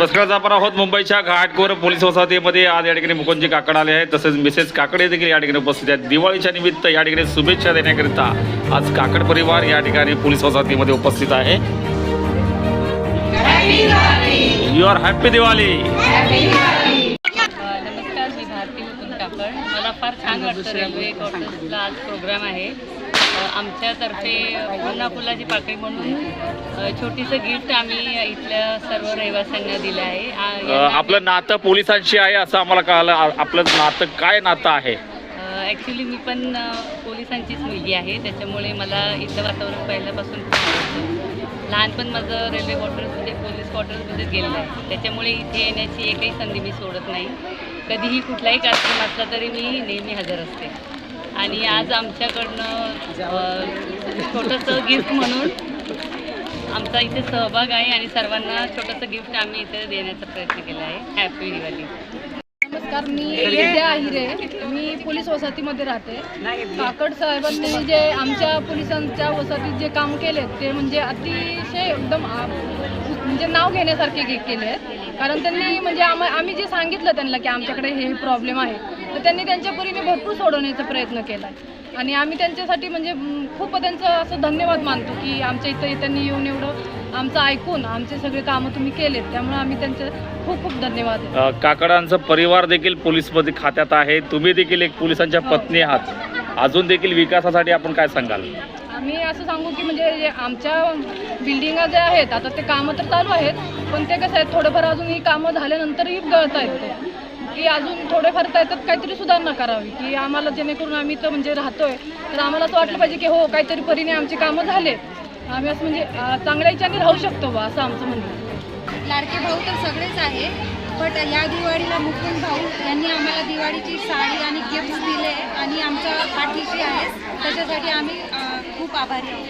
नमस्कार आपण आहोत मुंबईच्या घाटकोर पोलीस वसाहतीमध्ये आज या ठिकाणी मुकुंदजी काकड आले आहेत. तसेच मिसेस काकडे देखील या ठिकाणी उपस्थित आहेत. दिवाळीच्या निमित्त या ठिकाणी शुभेच्छा देण्याकरिता आज काकड परिवार या ठिकाणी पोलीस वसाहतीमध्ये उपस्थित आहे. यू आर हॅपी दिवाळी नमस्कार मी भारती मुकुंद काकड. मला फार छान वाटतं रेल्वे आज प्रोग्राम आहे. आमच्यातर्फे पुन्हा फुलाची पाकळी म्हणून छोटीसं गिफ्ट आम्ही इथल्या सर्व रहिवाशांना दिलं आहे. आ, आपलं नातं पोलिसांशी आहे असं आम्हाला कळालं. आ- आपलं नातं काय नातं आहे? ॲक्च्युली मी पण अ, पोलिसांचीच मुलगी आहे. त्याच्यामुळे मला इथलं वातावरण पहिल्यापासून खूप आवडतं. लहानपण माझं रेल्वे क्वार्टर्समध्ये पोलीस क्वार्टर्समध्ये गेलेलं आहे. त्याच्यामुळे इथे येण्याची एकही संधी मी सोडत नाही. कधीही कुठलाही कार्यक्रम असला तरी मी नेहमी हजर असते. आणि आज आमच्याकडनं छोटंसं गिफ्ट म्हणून आमचा इथे सहभाग आहे आणि सर्वांना छोटंसं गिफ्ट आम्ही इथे देण्याचा प्रयत्न केला आहे. हॅपी दिवाळी नमस्कार मी विद्या आहिरे. मी पोलीस वसाहतीमध्ये राहते. काकड साहेबांनी जे आमच्या पोलिसांच्या वसाहतीत जे काम केले ते म्हणजे अतिशय एकदम म्हणजे नाव घेण्यासारखे के- केले आहेत. कारण त्यांनी म्हणजे आम आम्ही जे सांगितलं त्यांना की आमच्याकडे हे प्रॉब्लेम आहे तर त्यांनी त्यांच्या परीने भरपूर सोडवण्याचा प्रयत्न केला. आणि आम्ही त्यांच्यासाठी म्हणजे म, खूप त्यांचं असं धन्यवाद मानतो की आमच्या इथं त्यांनी येऊन एवढं आमचं ऐकून आमचे सगळे कामं तुम्ही केलेत. त्यामुळे आम्ही त्यांचे खूप खूप धन्यवाद काकडांचं परिवार देखील पोलीसमध्ये खात्यात आहे. तुम्ही देखील एक पोलिसांच्या पत्नी आहात. अजून देखील विकासासाठी आपण काय सांगाल? आम्ही असं सांगू की म्हणजे आमच्या बिल्डिंगा जे आहेत आता ते कामं तर चालू आहेत पण ते कसं आहे थोडंफार अजून ही कामं झाल्यानंतरही गळत आहेत की अजून थोडेफार त्याच्यात काहीतरी सुधारणा करावी की आम्हाला जेणेकरून आम्ही तर म्हणजे राहतोय. तर आम्हाला असं वाटलं पाहिजे की हो काहीतरी परीने आमची कामं झालेत. आम्ही असं म्हणजे चांगल्या इच्छाने राहू शकतो बा असं आमचं म्हणणं आहे. लाडके भाऊ तर सगळेच आहे बट या दिवाळीला मुकुंद भाऊ यांनी आम्हाला दिवाळीची साडी आणि गिफ्ट दिले आणि आमच्या पाठीशी आहे. त्याच्यासाठी आम्ही खूप आभारी आहोत.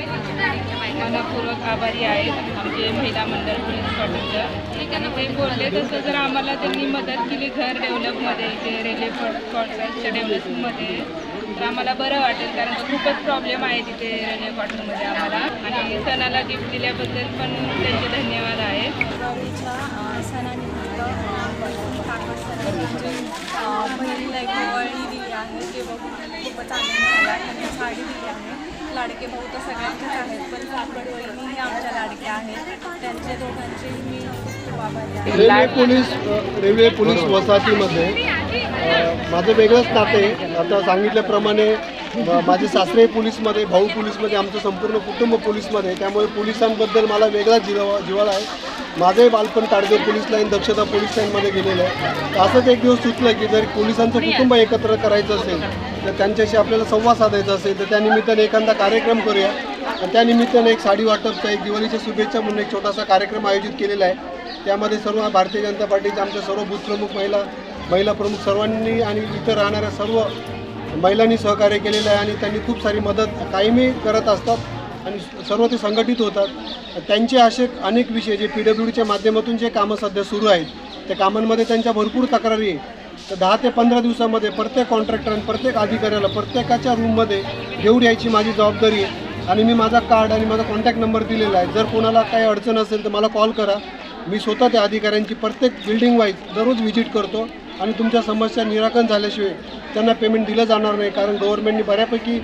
मनपूर्वक आभारी आहेत आमचे महिला मंडळ पोलीस क्वार्टरचं त्यांनी ते बोलले तसं जर आम्हाला त्यांनी मदत केली घर डेव्हलपमध्ये इथे रेल्वे क्वार्टर्सच्या डेव्हलपमध्ये तर आम्हाला बरं वाटेल कारण खूपच प्रॉब्लेम आहे तिथे रेल्वे कॉटनमध्ये आम्हाला. आणि सणाला गिफ्ट दिल्याबद्दल पण त्यांचे धन्यवाद आहेत दिवाळीच्या सणानिमित्त अ, बहीण काकड सरांची अ, बहिणीला एक आहे ते बघून खूपच आनंद झाला त्यांनी साडी दिली आहे. लाडके भाऊ तर सगळ्यांचेच आहेत पण काकड वहिनीही आमच्या लाडक्या आहेत. त्यांचे दोघांचे मी खूप आभारी रेल्वे पोलीस रेल्वे पोलीस वसाहतीमध्ये माझं वेगळंच नाते. आता सांगितल्याप्रमाणे माझे सासरे पोलीसमध्ये भाऊ पोलीसमध्ये आमचं संपूर्ण कुटुंब पोलीसमध्ये. त्यामुळे पोलिसांबद्दल मला वेगळाच जिवा जिव्हाळा आहे. माझंही बालपण ताडदेव पोलीस लाईन दक्षता पोलीस लाईनमध्ये गेलेलं आहे. तर असंच एक दिवस सुचलं की जर पोलिसांचं कुटुंब एकत्र करायचं असेल तर त्यांच्याशी आपल्याला संवाद साधायचा असेल तर त्यानिमित्ताने एखादा कार्यक्रम करूया. आणि त्यानिमित्ताने एक साडी वाटपचा एक दिवाळीच्या शुभेच्छा म्हणून एक छोटासा कार्यक्रम आयोजित केलेला आहे. त्यामध्ये सर्व भारतीय जनता पार्टीचे आमच्या सर्व बूथ प्रमुख महिला महिला प्रमुख सर्वांनी आणि इथं राहणाऱ्या सर्व महिलांनी सहकार्य केलेलं आहे आणि त्यांनी खूप सारी मदत कायमी करत असतात आणि सर्व ते संघटित होतात. त्यांचे असे अनेक विषय जे पी डब्ल्यू डीच्या माध्यमातून जे कामं सध्या सुरू आहेत त्या कामांमध्ये त्यांच्या भरपूर तक्रारी आहे तर दहा ते पंधरा दिवसामध्ये प्रत्येक कॉन्ट्रॅक्टर आणि प्रत्येक अधिकाऱ्याला प्रत्येकाच्या रूममध्ये घेऊन यायची माझी जबाबदारी आहे. आणि मी माझा कार्ड आणि माझा कॉन्टॅक्ट नंबर दिलेला आहे. जर कोणाला काही अडचण असेल तर मला कॉल करा. मी स्वतः त्या अधिकाऱ्यांची प्रत्येक बिल्डिंग वाईज दररोज व्हिजिट करतो. आणि तुमच्या समस्या निराकरण झाल्याशिवाय त्यांना पेमेंट दिलं जाणार नाही कारण गव्हर्नमेंटने बऱ्यापैकी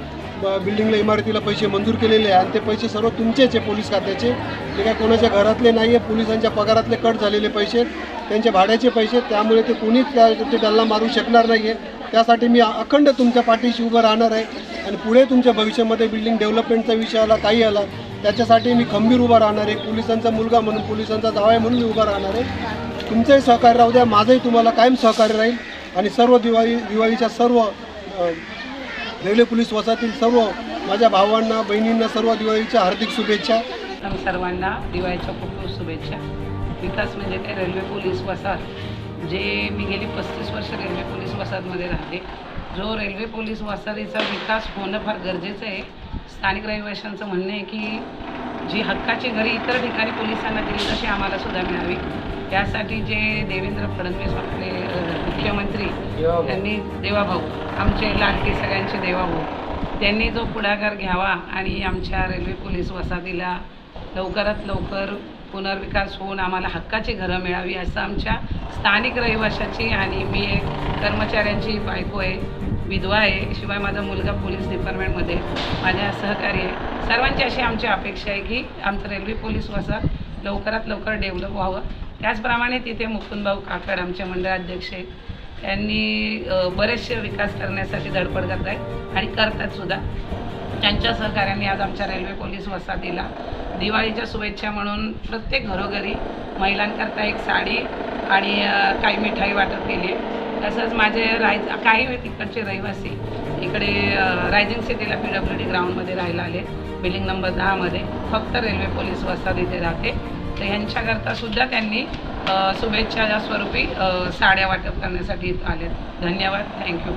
बिल्डिंगला इमारतीला पैसे मंजूर केलेले आहे आणि ते पैसे सर्व तुमचेच आहे पोलीस खात्याचे. ते काय कोणाच्या घरातले नाही आहे पोलिसांच्या पगारातले कट झालेले पैसे त्यांचे त्यांच्या भाड्याचे पैसे त्यामुळे ते कोणीच त्या ते डल्ला मारू शकणार नाही आहे त्यासाठी मी अखंड तुमच्या पाठीशी उभं राहणार आहे. आणि पुढे तुमच्या भविष्यामध्ये बिल्डिंग डेव्हलपमेंटचा विषय आला काही आला त्याच्यासाठी मी खंबीर उभा राहणार आहे. पोलिसांचा मुलगा म्हणून पोलिसांचा जावई म्हणून मी उभा राहणार आहे. तुमचंही सहकार्य राहू द्या माझंही तुम्हाला कायम सहकार्य राहील. आणि सर्व दिवाळी दिवाळीच्या सर्व रेल्वे पोलीस वसाहतील सर्व माझ्या भावांना बहिणींना सर्व दिवाळीच्या हार्दिक शुभेच्छा. सर्वांना दिवाळीच्या खूप खूप शुभेच्छा. विकास म्हणजे काय? रेल्वे पोलीस वसाहत. जे मी गेली पस्तीस वर्ष रेल्वे पोलीस वसाहतमध्ये राहते. जो रेल्वे पोलीस वसाहतीचा विकास होणं फार गरजेचं आहे. स्थानिक रहिवाशांचं म्हणणं आहे की जी हक्काची घरी इतर ठिकाणी पोलिसांना दिली तशी आम्हाला सुद्धा मिळावी. त्यासाठी जे देवेंद्र फडणवीस आपले मुख्यमंत्री त्यांनी देवाभाऊ आमचे लाडके सगळ्यांचे देवाभाऊ त्यांनी जो पुढाकार घ्यावा आणि आमच्या रेल्वे पोलीस वसाहतीला लवकरात लवकर पुनर्विकास होऊन आम्हाला हक्काची घरं मिळावी असं आमच्या स्थानिक रहिवाशाची आणि मी एक कर्मचाऱ्यांची बायको आहे विधवा आहे शिवाय माझा मुलगा पोलीस डिपार्टमेंटमध्ये माझ्या सहकारी आहे. सर्वांची अशी आमची अपेक्षा आहे की आमचं रेल्वे पोलीस वसाहत लवकरात लवकर डेव्हलप व्हावं. त्याचप्रमाणे तिथे मुकुंदभाऊ काकर आमचे मंडळाध्यक्ष आहेत. त्यांनी बरेचसे विकास करण्यासाठी धडपड करत आहेत आणि करतात सुद्धा. त्यांच्या सहकार्याने आज आमच्या रेल्वे पोलीस वसाहतीला दिवाळीच्या शुभेच्छा म्हणून प्रत्येक घरोघरी महिलांकरता एक साडी आणि काही मिठाई वाटप केली आहे. तसंच माझे राय काही तिकडचे रहिवासी इकडे रायझिंग सिटीला पी डब्ल्यू डी ग्राउंडमध्ये राहायला आले. बिल्डिंग नंबर दहामध्ये फक्त रेल्वे पोलीस वसाहत इथे राहते. तर ह्यांच्याकरता सुद्धा त्यांनी शुभेच्छा स्वरूपी साड्या वाटप करण्यासाठी आले धन्यवाद. थँक्यू.